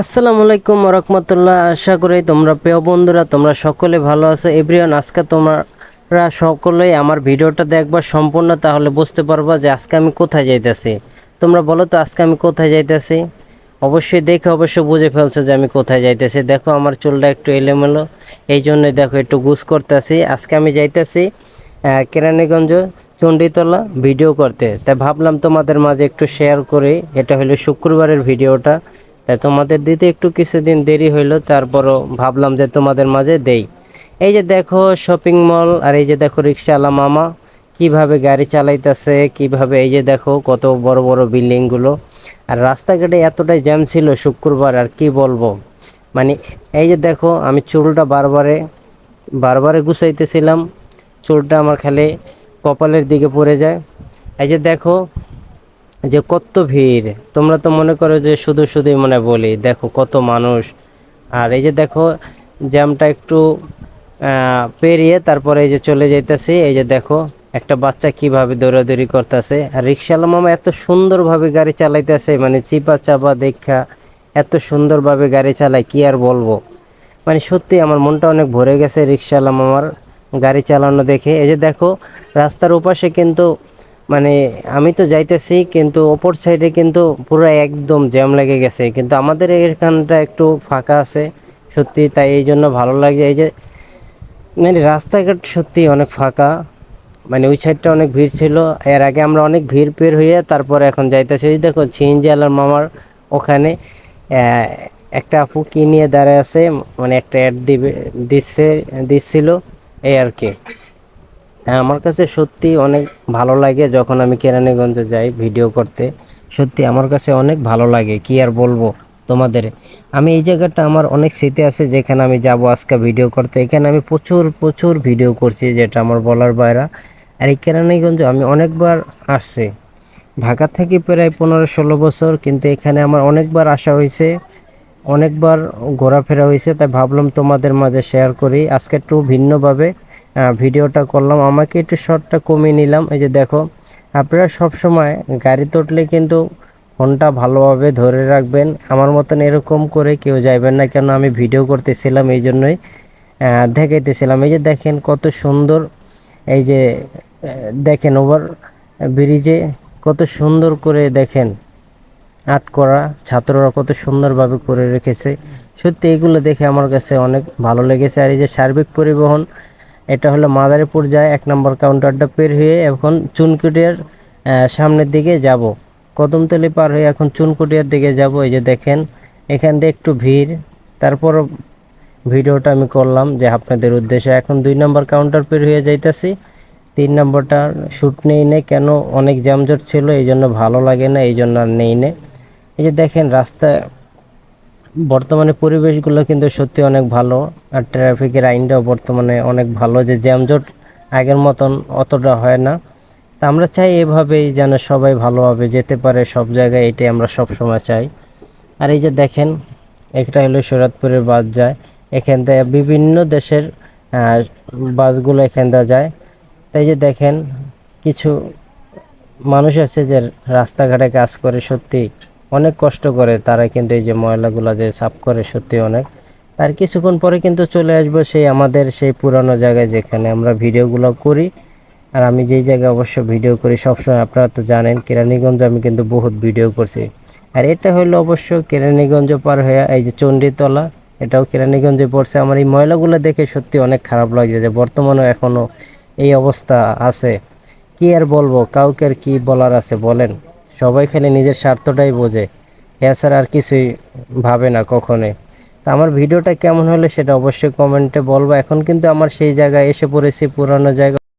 আসসালামু আলাইকুম রহমতুল্লাহ। আশা করি তোমরা প্রিয় বন্ধুরা, তোমরা সকলে ভালো আছো। এভরিওয়ান, আজকে তোমরা সকলেই আমার ভিডিওটা দেখবা সম্পূর্ণ, তাহলে বুঝতে পারবা যে আজকে আমি কোথায় যাইতেছি। তোমরা বলো তো, আজকে আমি কোথায় যাইতেছি? অবশ্যই দেখে অবশ্যই বুঝে ফেলছো যে আমি কোথায় যাইতেছি। দেখো, আমার চুলটা একটু এলোমেলো এই জন্যই দেখো একটু গুছ করতেছি। আজকে আমি যাইতেছি কেরানীগঞ্জ, চণ্ডীতলা ভিডিও করতে। তাই ভাবলাম তোমাদের মাঝে একটু শেয়ার করি। এটা হলো শুক্রবারের ভিডিওটা। তোমাদের দিতে একটু কিছুদিন দেরি হইল, তারপরও ভাবলাম যে তোমাদের মাঝে দেই। এই যে দেখো শপিং মল আর এই যে দেখো রিক্সাওয়ালা মামা, কীভাবে গাড়ি চালাইতেছে, কীভাবে এই যে দেখো কত বড় বড় বিল্ডিংগুলো আর রাস্তাঘাটে এতটাই জ্যাম ছিল শুক্রবার, আর কি বলব? মানে এই যে দেখো আমি চুলটা বারবারে বারবারে গুছাইতেছিলাম, চুলটা আমার খালি কপালের দিকে পড়ে যায়। এই যে দেখো যে কত ভিড়। তোমরা তো মনে করো যে শুধু শুধুই মনে বলি, দেখো কত মানুষ। আর এই যে দেখো জ্যামটা একটু পেরিয়ে তারপরে এই যে চলে যাইতেছি, এই যে দেখো একটা বাচ্চা কীভাবে দৌড়াদৌড়ি করতেছে। আর রিক্সাওয়ালা মামা এত সুন্দরভাবে গাড়ি চালাইতেছে মানে চিপা চাপা দেখা, এত সুন্দরভাবে গাড়ি চালায়, কি আর বলব। মানে সত্যি আমার মনটা অনেক ভরে গেছে রিক্সাওয়ালা মামার গাড়ি চালানো দেখে। এই যে দেখো রাস্তার ওপাশে কিন্তু মানে আমি তো যাইতেছি, কিন্তু অপর সাইডে কিন্তু পুরো একদম জ্যাম লেগে গেছে। কিন্তু আমাদের এখানটা একটু ফাঁকা আছে, সত্যি তাই এই জন্য ভালো লাগে এই যে মানে রাস্তাঘাট সত্যি অনেক ফাঁকা। মানে ওই সাইডটা অনেক ভিড় ছিল। এর আগে আমরা অনেক ভিড় পের হয়ে তারপরে এখন যাইতেছি। এই দেখো ছিনজি আলার মামার ওখানে একটা আপু কি নিয়ে দাঁড়ায় আছে মানে একটা অ্যাড দিবে, দিচ্ছে, দিচ্ছিল, এই আর কি। আমার কাছে সত্যি অনেক ভালো লাগে যখন আমি কেরানীগঞ্জ যাই ভিডিও করতে। সত্যি আমার কাছে অনেক ভালো লাগে, কি আর বলব তোমাদের। আমি এই জায়গাটা আমার অনেক স্মৃতি আছে, যেখানে আমি যাব আজকে ভিডিও করতে। এখানে আমি প্রচুর প্রচুর ভিডিও করছি, যেটা আমার বলার বাইরা। আর এই কেরানীগঞ্জ আমি অনেকবার আসছি। ঢাকা থেকে প্রায় পনেরো ষোলো বছর, কিন্তু এখানে আমার অনেকবার আসা হয়েছে, অনেকবার ঘোরাফেরা হয়েছে, তাই ভাবলাম তোমাদের মাঝে শেয়ার করি। আজকে একটু ভিন্নভাবে ভিডিওটা করলাম। আমাকে একটু শর্টটা কমিয়ে নিলাম। এই যে দেখো, আপনারা সব সময় গাড়িতে উঠলে কিন্তু ফোনটা ভালোভাবে ধরে রাখবেন। আমার মতন এরকম করে কেউ যাইবেন না। কেন আমি ভিডিও করতেছিলাম এই জন্যই দেখাইতেছিলাম। এই যে দেখেন কত সুন্দর, এই যে দেখেন ওভার ব্রিজে কত সুন্দর করে দেখেন আর্ট করা ছাত্ররা কত সুন্দরভাবে করে রেখেছে। সত্যি এগুলো দেখে আমার কাছে অনেক ভালো লেগেছে। আর এই যে সার্বিক পরিবহন এটা হলো মাদারীপুর যায় এক নম্বর কাউন্টারটা পের হয়ে এখন চুনকুটিয়ার সামনের দিকে যাব। কদমতলি পার হয়ে এখন চুনকুটিয়ার দিকে যাব, এই যে দেখেন, এখান দিয়ে একটু ভিড়। তারপর ভিডিওটা আমি করলাম যে আপনাদের উদ্দেশ্যে এখন দুই নম্বর কাউন্টার পের হয়ে যাইতাছি। তিন নম্বরটা শ্যুট নেই নে, কেন অনেক জ্যামজট ছিল, এই জন্য ভালো লাগে না, এই জন্য আর নেই নে। এই যে দেখেন, রাস্তায় বর্তমানে পরিবেশগুলো কিন্তু সত্যি অনেক ভালো আর ট্রাফিকের আইনটাও বর্তমানে অনেক ভালো যে জ্যামজট আগের মতন অতটা হয় না। তা আমরা চাই এভাবেই যেন সবাই ভালোভাবে যেতে পারে, সব জায়গায় এটাই আমরা সব সময় চাই। আর এই যে দেখেন, একটা হলো শরৎপুরের বাস যায়, এখান থেকে বিভিন্ন দেশের বাসগুলো এখান থেকে যায়। তাই যে দেখেন, কিছু মানুষ আছে যে রাস্তাঘাটে কাজ করে সত্যি। অনেক কষ্ট করে, তারা কিন্তু এই যে ময়লাগুলো যে সাফ করে সত্যি অনেক। তার কিছুক্ষণ পরে কিন্তু চলে আসব সেই আমাদের সেই পুরানো জায়গায় যেখানে আমরা ভিডিওগুলো করি। আর আমি যেই জায়গায় অবশ্য ভিডিও করি, সবসময় আপনারা তো জানেন কেরানীগঞ্জ আমি কিন্তু বহুত ভিডিও করছি। আর এটা হলো অবশ্য কেরানীগঞ্জ পার হয়ে এই যে চণ্ডীতলা, এটাও কেরানীগঞ্জে পড়ছে। আমার এই ময়লাগুলো দেখে সত্যি অনেক খারাপ লাগছে যে বর্তমানেও এখনও এই অবস্থা আছে। কি আর বলব, কাউকে আর কী বলার আছে বলেন। সবাই খেলে নিজের স্বার্থটাই বোঝে। এছাড়া আর কিছুই ভাবে না কখনোই। তা আমার ভিডিওটা কেমন হলে সেটা অবশ্যই কমেন্টে বলব। এখন কিন্তু আমার সেই জায়গায় এসে পড়েছি, পুরানো জায়গা